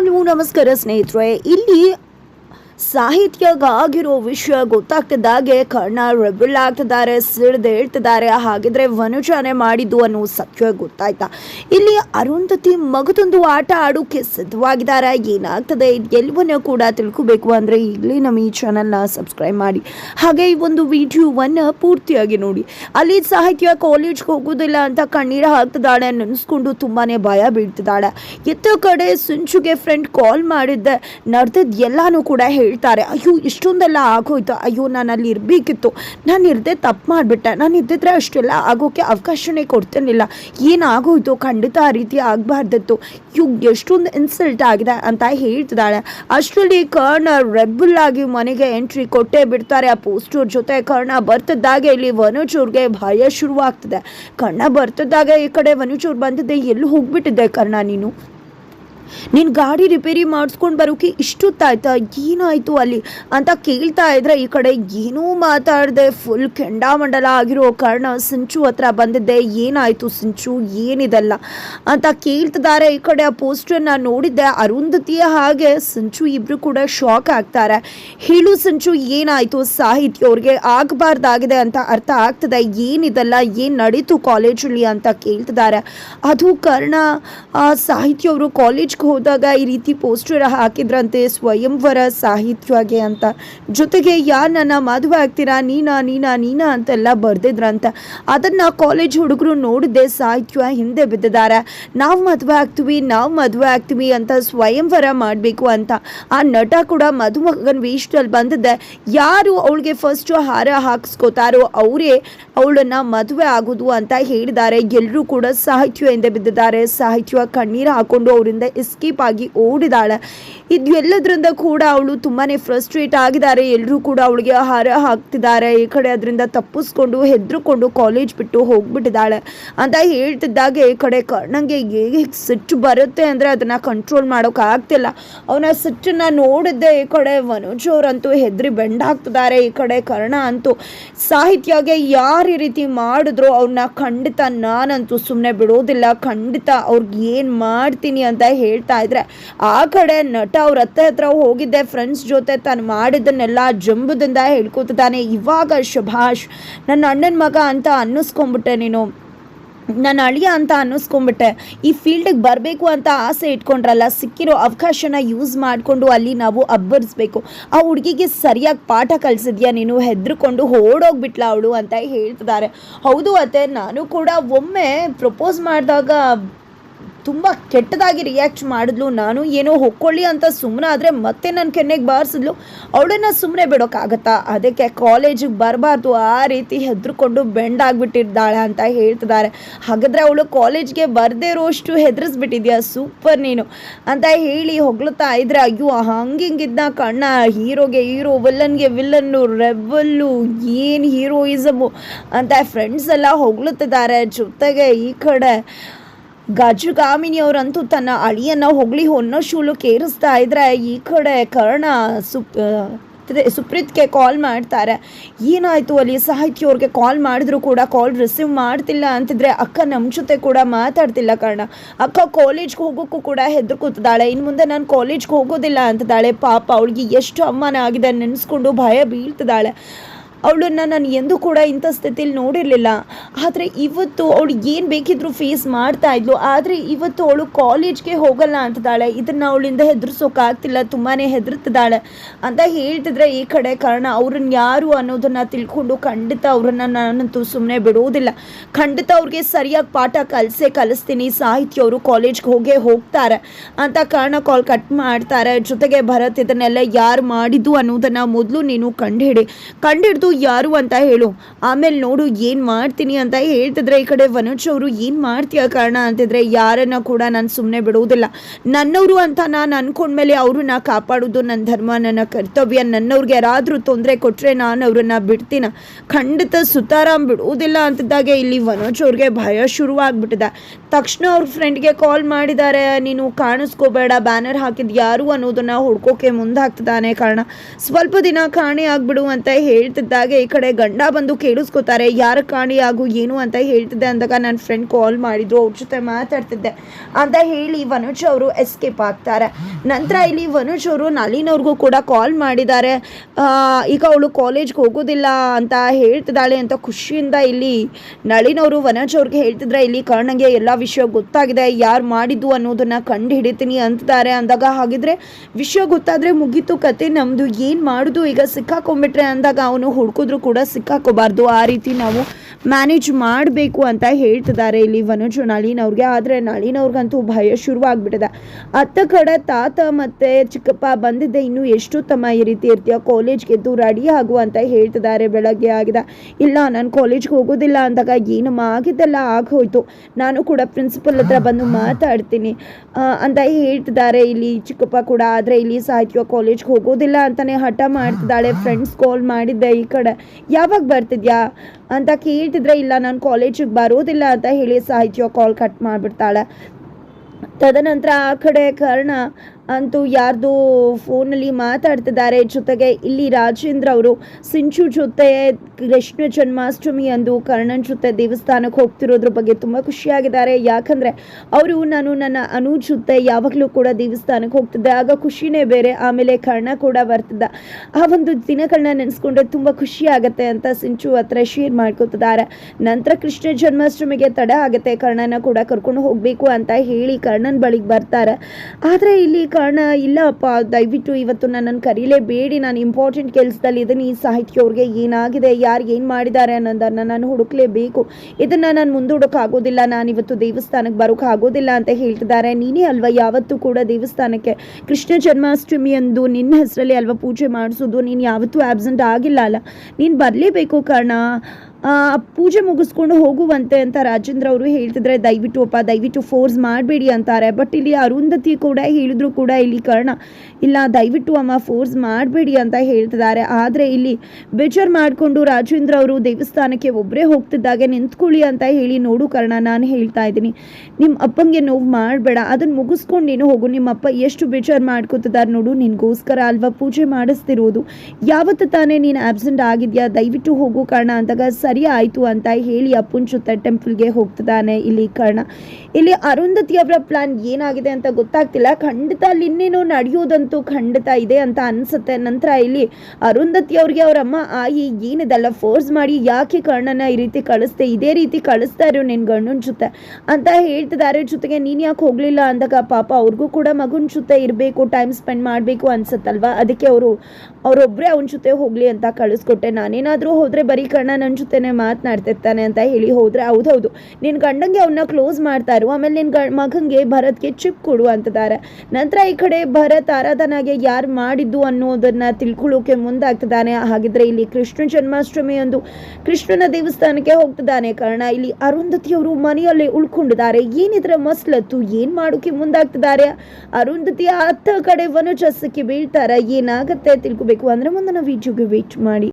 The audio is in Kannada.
ಹಲೋ ನಮಸ್ಕಾರ ಸ್ನೇಹಿತರೆ. ಇಲ್ಲಿ ಸಾಹಿತ್ಯಗ ಆಗಿರೋ ವಿಷಯ ಗೊತ್ತಾಗ್ತಿದ್ದಾಗೆ ಕರ್ಣ ರೆಬಲ್ ಆಗ್ತಿದ್ದಾರೆ, ಸಿಡ್ದೆ ಹಾಗಿದ್ರೆ ವನುಜಾನೆ ಮಾಡಿದ್ದು ಅನ್ನೋ ಸತ್ಯ ಗೊತ್ತಾಯ್ತಾ? ಇಲ್ಲಿ ಅರುಂಧತಿ ಮಗದೊಂದು ಆಟ ಆಡೋಕೆ ಸಿದ್ಧವಾಗಿದ್ದಾರೆ. ಏನಾಗ್ತದೆ ಎಲ್ಲವನ್ನ ಕೂಡ ತಿಳ್ಕೊಬೇಕು ಅಂದರೆ ಈಗಲೇ ನಮ್ಮ ಈ ಚಾನಲ್ನ ಸಬ್ಸ್ಕ್ರೈಬ್ ಮಾಡಿ. ಹಾಗೆ ಈ ಒಂದು ವಿಡಿಯೋವನ್ನು ಪೂರ್ತಿಯಾಗಿ ನೋಡಿ. ಅಲ್ಲಿ ಸಾಹಿತ್ಯ ಕಾಲೇಜ್ಗೆ ಹೋಗೋದಿಲ್ಲ ಅಂತ ಕಣ್ಣೀರು ಹಾಕ್ತಿದ್ದಾಳೆ, ನೆನೆಸ್ಕೊಂಡು ತುಂಬಾನೇ ಭಯ ಬೀಳ್ತಿದ್ದಾಳೆ. ಎತ್ತ ಕಡೆ ಸುಂಚುಗೆ ಫ್ರೆಂಡ್ ಕಾಲ್ ಮಾಡಿದ್ದೆ. ನಡೆದದ್ದು ಎಲ್ಲಾನು ಕೂಡ ಹೇಳ್ತಾರೆ, ಅಯ್ಯೋ, ಇಷ್ಟೊಂದೆಲ್ಲ ಆಗೋಯ್ತು, ಅಯ್ಯೋ ನಾನು ಅಲ್ಲಿ ಇರಬೇಕಿತ್ತು, ನಾನು ಇರದೆ ತಪ್ಪು ಮಾಡಿಬಿಟ್ಟೆ, ನಾನು ಇದ್ದಿದ್ರೆ ಅಷ್ಟೆಲ್ಲ ಆಗೋಕ್ಕೆ ಅವಕಾಶನೇ ಕೊಡ್ತಿರ್ಲಿಲ್ಲ, ಏನಾಗೋಯ್ತು, ಖಂಡಿತ ಆ ರೀತಿ ಆಗಬಾರ್ದಿತ್ತು ಇವ್ ಎಷ್ಟೊಂದು ಇನ್ಸಲ್ಟ್ ಆಗಿದೆ ಅಂತ ಹೇಳ್ತಿದ್ದಾಳೆ. ಅಷ್ಟರಲ್ಲಿ ಕರ್ಣ ರೆಬಲ್ ಆಗಿ ಮನೆಗೆ ಎಂಟ್ರಿ ಕೊಟ್ಟೇ ಬಿಡ್ತಾರೆ, ಆ ಪೋಸ್ಟರ್ ಜೊತೆ ಕರ್ಣ ಬರ್ತಿದ್ದಾಗೆ ಇಲ್ಲಿ ವನುಚೂರ್ಗೆ ಭಯ ಶುರುವಾಗ್ತದೆ. ಕರ್ಣ ಬರ್ತಿದ್ದಾಗ ಈ ಕಡೆ ವನುಚೂರ್ ಬಂದಿದ್ದೆ, ಎಲ್ಲಿ ಹೋಗ್ಬಿಟ್ಟಿದ್ದೆ ಕರ್ಣ ನೀನು? ನಿನ್ನ ಗಾಡಿ ರಿಪೇರಿ ಮಾಡಿಸ್ಕೊಂಡು ಬರೋಕೆ ಇಷ್ಟೊತ್ತಾಯ್ತಾ? ಏನಾಯ್ತು ಅಲ್ಲಿ? ಅಂತ ಕೇಳ್ತಾ ಇದ್ರೆ ಈ ಕಡೆ ಏನೂ ಮಾತಾಡದೆ. ಫುಲ್ ಕೆಂಡಾಮಂಡಲ ಆಗಿರೋ ಕಾರಣ ಸಿಂಚು ಹತ್ರ ಬಂದಿದ್ದೆ. ಏನಾಯ್ತು ಸಿಂಚು? ಏನಿದೆಲ್ಲ? ಅಂತ ಕೇಳ್ತಿದ್ದಾರೆ ಈ ಕಡೆ ಆ ಪೋಸ್ಟರ್ನ ನೋಡಿದ್ದೆ. ಅರುಂಧತಿಯ ಹಾಗೆ ಸಿಂಚು ಇಬ್ರು ಕೂಡ ಶಾಕ್ ಆಗ್ತಾರೆ. ಹೇಳು ಸಿಂಚು, ಏನಾಯ್ತು? ಸಾಹಿತ್ಯ ಅವ್ರಿಗೆ ಆಗಬಾರ್ದಾಗಿದೆ ಅಂತ ಅರ್ಥ ಆಗ್ತದೆ. ಏನಿದೆಲ್ಲ? ಏನು ನಡೀತು ಕಾಲೇಜಲ್ಲಿ ಅಂತ ಕೇಳ್ತಿದ್ದಾರೆ. ಅದು ಕಾರಣ, ಆ ಸಾಹಿತ್ಯ ಅವರು ಕಾಲೇಜ್ಗೆ ಹೋದಾಗ ಈ ರೀತಿ ಪೋಸ್ಟರ್ ಹಾಕಿದ್ರಂತೆ ಸ್ವಯಂವರ ಸಾಹಿತ್ಯಗೆ ಅಂತ. ಜೊತೆಗೆ ಯಾರು ನನ್ನ ಮದುವೆ ಆಗ್ತೀರಾ? ನೀನಾ ನೀನಾ ನೀನಾ ಅಂತೆಲ್ಲ ಬರ್ದಿದ್ರಂತ. ಅದನ್ನು ಕಾಲೇಜ್ ಹುಡುಗರು ನೋಡಿದೆ ಸಾಹಿತ್ಯ ಹಿಂದೆ ಬಿದ್ದಿದ್ದಾರೆ ನಾವು ಮದುವೆ ಆಗ್ತೀವಿ, ನಾವು ಮದುವೆ ಆಗ್ತೀವಿ ಅಂತ ಸ್ವಯಂವರ ಮಾಡಬೇಕು ಅಂತ. ಆ ನಟ ಕೂಡ ಮದುಮಗನ ವೇಷದಲ್ಲಿ ಬಂದಿದ್ದೆ. ಯಾರು ಅವಳಿಗೆ ಫಸ್ಟು ಹಾರ ಹಾಕಿಸ್ಕೋತಾರೋ ಅವರೇ ಅವಳನ್ನು ಮದುವೆ ಆಗೋದು ಅಂತ ಹೇಳಿದ್ದಾರೆ. ಎಲ್ಲರೂ ಕೂಡ ಸಾಹಿತ್ಯ ಹಿಂದೆ ಬಿದ್ದಿದ್ದಾರೆ ಸಾಹಿತ್ಯ ಕಣ್ಣೀರು ಹಾಕೊಂಡು ಅವರಿಂದ ಎಸ್ಕೇಪ್ ಆಗಿ ಓಡಿದಾಳೆ. ಇದು ಕೂಡ ಅವಳು ತುಂಬಾನೇ ಫ್ರಸ್ಟ್ರೇಟ್ ಆಗಿದ್ದಾರೆ. ಎಲ್ಲರೂ ಕೂಡ ಅವಳಿಗೆ ಹಾರ ಹಾಕ್ತಿದ್ದಾರೆ. ಈ ಕಡೆ ಅದರಿಂದ ತಪ್ಪಿಸ್ಕೊಂಡು ಹೆದ್ರುಕೊಂಡು ಕಾಲೇಜ್ ಬಿಟ್ಟು ಹೋಗ್ಬಿಟ್ಟಿದ್ದಾಳೆ. ಅಂತ ಹೇಳ್ತಿದ್ದಾಗ ಈ ಕಡೆ ಕರ್ಣಂಗೆ ಹೇಗೆ ಸಿಟ್ಟು ಬರುತ್ತೆ ಅಂದರೆ ಅದನ್ನ ಕಂಟ್ರೋಲ್ ಮಾಡೋಕೆ ಆಗ್ತಿಲ್ಲ. ಅವನ ಸಿಟ್ಟನ್ನು ನೋಡಿದ್ದೆ ಈ ಕಡೆ ಮನೋಜ್ ಅವರಂತೂ ಹೆದ್ರಿ ಬೆಂಡಾಗ್ತಿದ್ದಾರೆ ಈ ಕಡೆ ಕರ್ಣ ಅಂತೂ ಸಾಹಿತ್ಯಗೆ ಯಾರು ಈ ರೀತಿ ಮಾಡಿದ್ರು ಅವ್ರನ್ನ ಖಂಡಿತ ನಾನಂತೂ ಸುಮ್ಮನೆ ಬಿಡೋದಿಲ್ಲ. ಖಂಡಿತ ಅವ್ರಿಗೆ ಏನು ಮಾಡ್ತೀನಿ ಅಂತ ಹೇಳ್ತಾ ಇದ್ರೆ, ಆ ಕಡೆ ನಟ ಅವ್ರ ಅತ್ತೆ ಹತ್ರ ಹೋಗಿದ್ದೆ ಫ್ರೆಂಡ್ಸ್ ಜೊತೆ ತಾನು ಮಾಡಿದ್ದನ್ನೆಲ್ಲ ಜಂಬದಿಂದ ಹೇಳ್ಕೊತಿದ್ದಾನೆ. ಇವಾಗ ಶುಭಾಷ್, ನನ್ನ ಅಣ್ಣನ ಮಗ ಅಂತ ಅನ್ನಿಸ್ಕೊಂಬಿಟ್ಟೆ ನೀನು. ನಾನು ಅಳಿಯ ಅಂತ ಅನ್ನಿಸ್ಕೊಂಬಿಟ್ಟೆ ಈ ಫೀಲ್ಡಿಗೆ ಬರಬೇಕು ಅಂತ ಆಸೆ ಇಟ್ಕೊಂಡ್ರಲ್ಲ, ಸಿಕ್ಕಿರೋ ಅವಕಾಶನ ಯೂಸ್ ಮಾಡಿಕೊಂಡು ಅಲ್ಲಿ ನಾವು ಅಬ್ಬರಿಸ್ಬೇಕು. ಆ ಹುಡುಗಿಗೆ ಸರಿಯಾಗಿ ಪಾಠ ಕಲಿಸಿದ್ಯಾ ನೀನು? ಹೆದ್ರುಕೊಂಡು ಓಡೋಗ್ಬಿಟ್ಲ ಅವಳು ಅಂತ ಹೇಳ್ತಿದ್ದಾರೆ. ಹೌದು ಅತ್ತೆ, ನಾನು ಕೂಡ ಒಮ್ಮೆ ಪ್ರಪೋಸ್ ಮಾಡಿದಾಗ ತುಂಬ ಕೆಟ್ಟದಾಗಿ ರಿಯಾಕ್ಟ್ ಮಾಡಿದ್ಲು. ನಾನು ಏನೋ ಹೊಕ್ಕೊಳ್ಳಿ ಅಂತ ಸುಮ್ಮನೆ ಆದರೆ ಮತ್ತೆ ನನ್ನ ಕೆನ್ನೆಗೆ ಬಾರಿಸಿದ್ಲು. ಅವಳನ್ನ ಸುಮ್ಮನೆ ಬಿಡೋಕ್ಕಾಗತ್ತಾ ಅದಕ್ಕೆ ಕಾಲೇಜಿಗೆ ಬರಬಾರ್ದು. ಆ ರೀತಿ ಹೆದರ್ಕೊಂಡು ಬೆಂಡ್ ಆಗಿಬಿಟ್ಟಿದ್ದಾಳೆ ಅಂತ ಹೇಳ್ತಿದ್ದಾರೆ. ಹಾಗಾದರೆ ಅವಳು ಕಾಲೇಜ್ಗೆ ಬರದೇ ಇರೋಷ್ಟು ಹೆದರಿಸ್ಬಿಟ್ಟಿದ್ಯಾ? ಸೂಪರ್ ನೀನು. ಅಂತ ಹೇಳಿ ಹೊಗಳುತ್ತಾ ಇದ್ರೆ, ಅಯ್ಯೋ ಹಂಗಿಂಗಿದ್ದ ಕಣ್ಣ. ಹೀರೋಗೆ ಹೀರೋ ವಿಲ್ಲನ್ಗೆ ವಿಲ್ಲನ್ನು ರೆಬಲ್ಲು ಏನು ಹೀರೋಯಿಸಮು ಅಂತ ಫ್ರೆಂಡ್ಸ್ ಎಲ್ಲ ಹೊಗಳುತ್ತಿದ್ದಾರೆ. ಜೊತೆಗೆ ಈ ಕಡೆ ಗಜಗಾಮಿನಿ ಅವರಂತೂ ತನ್ನ ಅಳಿಯನ್ನ ಹೊಗಳಿ ಹೊನ್ನೋ ಶೂಲು ಕೇರಿಸ್ತಾ ಇದ್ರೆ ಈ ಕಡೆ ಕರ್ಣ ಸುಪ್ ಸುಪ್ರೀತ್ಗೆ ಕಾಲ್ ಮಾಡ್ತಾರೆ. ಏನಾಯಿತು ಅಲ್ಲಿ? ಸಾಹಿತ್ಯ ಅವ್ರಿಗೆ ಕಾಲ್ ಮಾಡಿದ್ರು ಕೂಡ ಕಾಲ್ ರಿಸೀವ್ ಮಾಡ್ತಿಲ್ಲ ಅಂತಿದ್ರೆ ಅಕ್ಕ ನಮ್ಮ ಜೊತೆ ಕೂಡ ಮಾತಾಡ್ತಿಲ್ಲ ಕಾರಣ. ಅಕ್ಕ ಕಾಲೇಜ್ಗೆ ಹೋಗೋಕ್ಕೂ ಕೂಡ ಹೆದರ್ಕೋತಿದ್ದಾಳೆ ಇನ್ನು ಮುಂದೆ ನಾನು ಕಾಲೇಜ್ಗೆ ಹೋಗೋದಿಲ್ಲ ಅಂತಿದ್ದಾಳೆ. ಪಾಪ ಅವಳಿಗೆ ಎಷ್ಟು ಅಮ್ಮನ ಆಗಿದೆ ನೆನೆಸ್ಕೊಂಡು ಭಯ ಬೀಳ್ತಿದ್ದಾಳೆ. ಅವಳನ್ನು ನಾನು ಎಂದೂ ಕೂಡ ಇಂಥ ಸ್ಥಿತಿಲಿ ನೋಡಿರಲಿಲ್ಲ. ಆದರೆ ಇವತ್ತು ಅವಳು ಏನು ಬೇಕಿದ್ರೂ ಫೇಸ್ ಮಾಡ್ತಾ ಇದ್ಲು. ಆದರೆ ಇವತ್ತು ಅವಳು ಕಾಲೇಜ್ಗೆ ಹೋಗಲ್ಲ ಅಂತಿದ್ದಾಳೆ. ಇದನ್ನು ಅವಳಿಂದ ಹೆದರ್ಸೋಕ್ಕಾಗ್ತಿಲ್ಲ ತುಂಬಾ ಹೆದರ್ತಿದ್ದಾಳೆ ಅಂತ ಹೇಳ್ತಿದ್ರೆ ಈ ಕಡೆ ಕಾರಣ ಅವ್ರನ್ನ ಯಾರು ಅನ್ನೋದನ್ನು ತಿಳ್ಕೊಂಡು ಖಂಡಿತ ಅವರನ್ನು ನಾನಂತೂ ಸುಮ್ಮನೆ ಬಿಡುವುದಿಲ್ಲ. ಖಂಡಿತ ಅವ್ರಿಗೆ ಸರಿಯಾಗಿ ಪಾಠ ಕಲಿಸೇ ಕಲಿಸ್ತೀನಿ. ಸಾಹಿತ್ಯ ಅವರು ಕಾಲೇಜ್ಗೆ ಹೋಗೇ ಹೋಗ್ತಾರೆ ಅಂತ ಕಾರಣ ಕಾಲ್ ಕಟ್ ಮಾಡ್ತಾರೆ. ಜೊತೆಗೆ ಭರತ್ ಇದನ್ನೆಲ್ಲ ಯಾರು ಮಾಡಿದ್ದು ಅನ್ನೋದನ್ನು ಮೊದಲು ನೀನು ಕಂಡುಹಿಡಿ ಕಂಡುಹಿಡ್ದು ಯಾರು ಅಂತ ಹೇಳು. ಆಮೇಲೆ ನೋಡು, ಏನು ಮಾಡ್ತೀನಿ ಅಂತ ಹೇಳ್ತಿದ್ರೆ ಈ ಕಡೆ ವನೋಜ್ ಅವರು ಏನು ಮಾಡ್ತೀಯ ಕಾರಣ ಅಂತಿದ್ರೆ, ಯಾರನ್ನ ಕೂಡ ನಾನು ಸುಮ್ಮನೆ ಬಿಡುವುದಿಲ್ಲ ನನ್ನವರು ಅಂತ ನಾನು ಅನ್ಕೊಂಡ್ಮೇಲೆ ಅವ್ರನ್ನ ಕಾಪಾಡೋದು ನನ್ನ ಧರ್ಮ, ನನ್ನ ಕರ್ತವ್ಯ. ನನ್ನವ್ರಿಗೆ ಯಾರಾದರೂ ತೊಂದರೆ ಕೊಟ್ಟರೆ ನಾನು ಅವ್ರನ್ನ ಬಿಡ್ತೀನ. ಖಂಡಿತ ಸುತಾರಾಮ್ ಬಿಡುವುದಿಲ್ಲ ಅಂತಿದ್ದಾಗೆ ಇಲ್ಲಿ ವನೋಜ್ ಅವ್ರಿಗೆ ಭಯ ಶುರುವಾಗ್ಬಿಟ್ಟಿದೆ. ತಕ್ಷಣ ಅವ್ರ ಫ್ರೆಂಡ್ಗೆ ಕಾಲ್ ಮಾಡಿದ್ದಾರೆ, ನೀನು ಕಾಣಿಸ್ಕೋಬೇಡ ಬ್ಯಾನರ್ ಹಾಕಿದ್ ಯಾರು ಅನ್ನೋದನ್ನ ಹುಡ್ಕೋಕೆ ಮುಂದಾಗ್ತಿದ್ದಾನೆ ಕಾರಣ. ಸ್ವಲ್ಪ ದಿನ ಕಾಣೆ ಆಗ್ಬಿಡು ಅಂತ ಹೇಳ್ತಿದ್ದಾರೆ. ಇದ್ದಾಗೆ ಈ ಕಡೆ ಗಂಡ ಬಂದು ಕೇಳಿಸ್ಕೊತಾರೆ, ಯಾರ ಕಾಣಿ ಹಾಗೂ ಏನು ಅಂತ ಹೇಳ್ತಿದ್ದೆ ಅಂದಾಗ ನನ್ನ ಫ್ರೆಂಡ್ ಕಾಲ್ ಮಾಡಿದ್ರು, ಅವ್ರ ಜೊತೆ ಮಾತಾಡ್ತಿದ್ದೆ ಅಂತ ಹೇಳಿ ವನುಜ್ ಅವರು ಎಸ್ಕೇಪ್ ಆಗ್ತಾರೆ. ನಂತರ ಇಲ್ಲಿ ವನುಜ್ ಅವರು ನಳಿನವ್ರಿಗೂ ಕೂಡ ಕಾಲ್ ಮಾಡಿದ್ದಾರೆ. ಈಗ ಅವಳು ಕಾಲೇಜ್ಗೆ ಹೋಗೋದಿಲ್ಲ ಅಂತ ಹೇಳ್ತಿದ್ದಾಳೆ ಅಂತ ಖುಷಿಯಿಂದ ಇಲ್ಲಿ ನಳಿನವರು ವನಜ್ ಅವ್ರಿಗೆ ಹೇಳ್ತಿದ್ರೆ, ಇಲ್ಲಿ ಕರ್ಣಂಗೆ ಎಲ್ಲ ವಿಷಯ ಗೊತ್ತಾಗಿದೆ, ಯಾರು ಮಾಡಿದ್ದು ಅನ್ನೋದನ್ನ ಕಂಡು ಹಿಡಿತೀನಿ ಅಂತಿದ್ದಾರೆ. ಅಂದಾಗ ಹಾಗಿದ್ರೆ ವಿಷಯ ಗೊತ್ತಾದ್ರೆ ಮುಗೀತು ಕತೆ ನಮ್ಮದು ಏನು ಮಾಡೋದು ಈಗ ಸಿಕ್ಕಾಕೊಂಡ್ಬಿಟ್ರೆ ಅಂದಾಗ ಅವನು ಹುಡುಕಿದ್ರು ಕೂಡ ಸಿಕ್ಕಾಕೋಬಾರ್ದು. ಆ ರೀತಿ ನಾವು ಮ್ಯಾನೇಜ್ ಮಾಡಬೇಕು ಅಂತ ಹೇಳ್ತಿದ್ದಾರೆ ಇಲ್ಲಿ ವನುಜ್ ನಳಿನವ್ರಿಗೆ. ಆದರೆ ನಳೀನ್ ಅವ್ರಿಗಂತೂ ಭಯ ಶುರುವಾಗ್ಬಿಟ್ಟಿದೆ. ಅತ್ತ ಕಡೆ ತಾತ ಮತ್ತೆ ಚಿಕ್ಕಪ್ಪ ಬಂದಿದ್ದೆ. ಇನ್ನು ಎಷ್ಟು ತಮ್ಮ ಈ ರೀತಿ ಇರ್ತೀಯ ಕಾಲೇಜ್ಗೆ ಎದ್ದು ರೆಡಿ ಆಗು ಅಂತ ಹೇಳ್ತಿದ್ದಾರೆ. ಬೆಳಗ್ಗೆ ಆಗಿದೆ. ಇಲ್ಲ, ನಾನು ಕಾಲೇಜ್ಗೆ ಹೋಗೋದಿಲ್ಲ ಅಂದಾಗ ಏನಮ್ಮ ಆಗಿದ್ದೆಲ್ಲ ಆಗೋಯ್ತು ನಾನು ಕೂಡ ಪ್ರಿನ್ಸಿಪಲ್ ಹತ್ರ ಬಂದು ಮಾತಾಡ್ತೀನಿ ಅಂತ ಹೇಳ್ತಿದ್ದಾರೆ ಇಲ್ಲಿ ಚಿಕ್ಕಪ್ಪ ಕೂಡ. ಆದರೆ ಇಲ್ಲಿ ಸಾಹಿತ್ಯ ಕಾಲೇಜ್ಗೆ ಹೋಗೋದಿಲ್ಲ ಅಂತಲೇ ಹಠ ಮಾಡ್ತಿದ್ದಾಳೆ. ಫ್ರೆಂಡ್ಸ್ ಕಾಲ್ ಮಾಡಿದ್ದೆ ಈ ಯಾವಾಗ ಬರ್ತಿದ್ಯಾ? ಅಂತ ಕೇಳ್ತಿದ್ರೆ ಇಲ್ಲ ನಾನು ಕಾಲೇಜಿಗೆ ಬರೋದಿಲ್ಲ ಅಂತ ಹೇಳಿ ಸಾಹಿತ್ಯ ಕಾಲ್ ಕಟ್ ಮಾಡಿಬಿಡ್ತಾಳೆ. ತದನಂತರ ಆ ಕಡೆ ಕರ್ಣ ಅಂತೂ ಯಾರ್ದು ಫೋನಲ್ಲಿ ಮಾತಾಡ್ತಿದ್ದಾರೆ. ಜೊತೆಗೆ ಇಲ್ಲಿ ರಾಜೇಂದ್ರ ಅವರು ಸಿಂಚು ಜೊತೆ ಕೃಷ್ಣ ಜನ್ಮಾಷ್ಟಮಿ ಅಂದು ಕರ್ಣನ್ ಜೊತೆ ದೇವಸ್ಥಾನಕ್ಕೆ ಹೋಗ್ತಿರೋದ್ರ ಬಗ್ಗೆ ತುಂಬ ಖುಷಿಯಾಗಿದ್ದಾರೆ. ಯಾಕಂದರೆ ಅವರು ನಾನು ನನ್ನ ಅನು ಜೊತೆ ಯಾವಾಗಲೂ ಕೂಡ ದೇವಸ್ಥಾನಕ್ಕೆ ಹೋಗ್ತಿದ್ದೆ. ಆಗ ಖುಷಿನೇ ಬೇರೆ, ಆಮೇಲೆ ಕರ್ಣ ಕೂಡ ಬರ್ತಿದ್ದ. ಆ ಒಂದು ದಿನಗಳನ್ನ ನೆನೆಸ್ಕೊಂಡ್ರೆ ತುಂಬ ಖುಷಿ ಆಗುತ್ತೆ ಅಂತ ಸಿಂಚು ಹತ್ರ ಶೇರ್ ಮಾಡ್ಕೊತಿದ್ದಾರೆ. ನಂತರ ಕೃಷ್ಣ ಜನ್ಮಾಷ್ಟಮಿಗೆ ತಡ ಆಗುತ್ತೆ. ಕರ್ಣನ ಕೂಡ ಕರ್ಕೊಂಡು ಹೋಗಬೇಕು ಅಂತ ಹೇಳಿ ಕರ್ಣನ್ ಬಳಿಗೆ ಬರ್ತಾರೆ. ಆದರೆ ಇಲ್ಲಿ ಕರ್ಣ, ಇಲ್ಲಪ್ಪ, ದಯವಿಟ್ಟು ಇವತ್ತು ನನ್ನನ್ನು ಕರೀಲೇಬೇಡಿ. ನಾನು ಇಂಪಾರ್ಟೆಂಟ್ ಕೆಲಸದಲ್ಲಿ ಇದನ್ನು ಈ ಸಾಹಿತ್ಯ ಅವ್ರಿಗೆ ಏನಾಗಿದೆ? ಯಾರು ಏನು ಮಾಡಿದ್ದಾರೆ ಅನ್ನೋದನ್ನು ನಾನು ಹುಡುಕ್ಲೇಬೇಕು. ಇದನ್ನು ನಾನು ಮುಂದೂಡೋಕ್ಕಾಗೋದಿಲ್ಲ ನಾನು ಇವತ್ತು ದೇವಸ್ಥಾನಕ್ಕೆ ಬರೋಕ್ಕಾಗೋದಿಲ್ಲ ಅಂತ ಹೇಳ್ತಿದ್ದಾರೆ. ನೀನೇ ಅಲ್ವಾ ಯಾವತ್ತೂ ಕೂಡ ದೇವಸ್ಥಾನಕ್ಕೆ ಕೃಷ್ಣ ಜನ್ಮಾಷ್ಟಮಿ ಅಂದು ನಿನ್ನ ಹೆಸರಲ್ಲಿ ಅಲ್ವಾ ಪೂಜೆ ಮಾಡಿಸೋದು? ನೀನು ಯಾವತ್ತೂ ಆಬ್ಸೆಂಟ್ ಆಗಿಲ್ಲ ಅಲ್ಲ. ನೀನು ಬರಲೇಬೇಕು ಕರ್ಣ. ಪೂಜೆ ಮುಗಿಸ್ಕೊಂಡು ಹೋಗುವಂತೆ ಅಂತ ರಾಜೇಂದ್ರ ಅವರು ಹೇಳ್ತಿದ್ರೆ ದಯವಿಟ್ಟು ಅಪ್ಪ, ದಯವಿಟ್ಟು ಫೋರ್ಸ್ ಮಾಡಬೇಡಿ ಅಂತಾರೆ. ಬಟ್ ಇಲ್ಲಿ ಅರುಂಧತಿ ಕೂಡ ಹೇಳಿದ್ರು ಕೂಡ ಇಲ್ಲಿ ಕರ್ಣ, ಇಲ್ಲ, ದಯವಿಟ್ಟು ಅಮ್ಮ ಫೋರ್ಸ್ ಮಾಡಬೇಡಿ ಅಂತ ಹೇಳ್ತಿದ್ದಾರೆ. ಆದರೆ ಇಲ್ಲಿ ಬೇಜಾರು ಮಾಡಿಕೊಂಡು ರಾಜೇಂದ್ರ ಅವರು ದೇವಸ್ಥಾನಕ್ಕೆ ಒಬ್ಬರೇ ಹೋಗ್ತಿದ್ದಾಗೆ ನಿಂತ್ಕೊಳ್ಳಿ ಅಂತ ಹೇಳಿ ನೋಡು ಕರ್ಣ, ನಾನು ಹೇಳ್ತಾ ಇದ್ದೀನಿ. ನಿಮ್ಮ ಅಪ್ಪಂಗೆ ನೋವು ಮಾಡಬೇಡ. ಅದನ್ನು ಮುಗಿಸ್ಕೊಂಡು ನೀನು ಹೋಗು. ನಿಮ್ಮ ಅಪ್ಪ ಎಷ್ಟು ಬೇಜಾರು ಮಾಡ್ಕೊತಿದ್ದಾರೆ ನೋಡು. ನಿನಗೋಸ್ಕರ ಅಲ್ವಾ ಪೂಜೆ ಮಾಡಿಸ್ತಿರೋದು? ಯಾವತ್ತು ತಾನೇ ನೀನು ಆಬ್ಸೆಂಟ್ ಆಗಿದೆಯಾ? ದಯವಿಟ್ಟು ಹೋಗು ಕರ್ಣ ಅಂದಾಗ ಸರಿ ಆಯಿತು ಅಂತ ಹೇಳಿ ಅಪ್ಪನ ಜೊತೆ ಟೆಂಪಲ್ಗೆ ಹೋಗ್ತಿದ್ದಾನೆ ಇಲ್ಲಿ ಕರ್ಣ. ಇಲ್ಲಿ ಅರುಂಧತಿ ಅವರ ಪ್ಲಾನ್ ಏನಾಗಿದೆ ಅಂತ ಗೊತ್ತಾಗ್ತಿಲ್ಲ. ಖಂಡಿತ ಅಲ್ಲಿ ಇನ್ನೇನೋ ನಡೆಯೋದಂತೂ ಖಂಡಿತ ಇದೆ ಅಂತ ಅನಿಸುತ್ತೆ. ನಂತರ ಇಲ್ಲಿ ಅರುಂಧತಿ ಅವ್ರಿಗೆ ಅವ್ರ ಅಮ್ಮ, ಆಯಿ, ಏನಿದೆಲ್ಲ ಫೋರ್ಸ್ ಮಾಡಿ, ಯಾಕೆ ಕರ್ಣನ ಈ ರೀತಿ ಕಳಿಸ್ದೆ? ಇದೇ ರೀತಿ ಕಳಿಸ್ತಾ ಇರೋ ನಿನ್ನ ಗಂಡನ ಜೊತೆ ಅಂತ ಹೇಳ್ತಿದ್ದಾರೆ. ಜೊತೆಗೆ, ನೀನು ಯಾಕೆ ಹೋಗಲಿಲ್ಲ? ಅಂದಾಗ, ಪಾಪ, ಅವ್ರಿಗೂ ಕೂಡ ಮಗುನ ಜೊತೆ ಇರಬೇಕು ಟೈಮ್ ಸ್ಪೆಂಡ್ ಮಾಡಬೇಕು ಅನ್ಸುತ್ತಲ್ವಾ? ಅದಕ್ಕೆ ಅವರು ಅವರೊಬ್ಬರೇ ಅವನ ಜೊತೆ ಹೋಗಲಿ ಅಂತ ಕಳಿಸ್ಕೊಟ್ಟೆ. ನಾನೇನಾದರೂ ಹೋದರೆ ಬರೀ ಕರ್ಣ ನನ್ನ ಜೊತೆನೇ ಮಾತನಾಡ್ತಿರ್ತಾನೆ ಅಂತ ಹೇಳಿ ಹೋದರೆ ಹೌದೌದು ನಿನ್ನ ಗಂಡಂಗೆ ಅವನ್ನ ಕ್ಲೋಸ್ ಮಾಡ್ತಾರೋ ಆಮೇಲೆ ನಿನ್ನ ಗಂಡ ಮಗಂಗೆ ಭರತ್ಗೆ ಚಿಪ್ ಕೊಡು ಅಂತಿದ್ದಾರೆ ನಂತರ ಈ ಕಡೆ ಭರತ್ ಆರಾಧನಾಗೆ ಯಾರು ಮಾಡಿದ್ದು ಅನ್ನೋದನ್ನ ತಿಳ್ಕೊಳ್ಳೋಕೆ ಮುಂದಾಗ್ತಿದ್ದಾನೆ ಹಾಗಿದ್ರೆ ಇಲ್ಲಿ ಕೃಷ್ಣ ಜನ್ಮಾಷ್ಟಮಿ ಒಂದು ಕೃಷ್ಣನ ದೇವಸ್ಥಾನಕ್ಕೆ ಹೋಗ್ತಿದ್ದಾನೆ ಕಾರಣ ಇಲ್ಲಿ ಅರುಂಧತಿಯವರು ಮನೆಯಲ್ಲೇ ಉಳ್ಕೊಂಡಿದ್ದಾರೆ. ಏನಿದ್ರೆ ಮಸ್ಲತ್ತು, ಏನು ಮಾಡೋಕೆ ಮುಂದಾಗ್ತಿದ್ದಾರೆ ಅರುಂಧತಿ ಹತ್ತ ಕಡೆ ವನಜಸಕ್ಕೆ ಬೀಳ್ತಾರ? ಏನಾಗುತ್ತೆ ತಿಳ್ಕೊಬೇಕು. ಅಂದ್ರೆ ಮುಂದಿನ ವಿಡಿಯೋಗೆ ವೇಟ್ ಮಾಡಿ.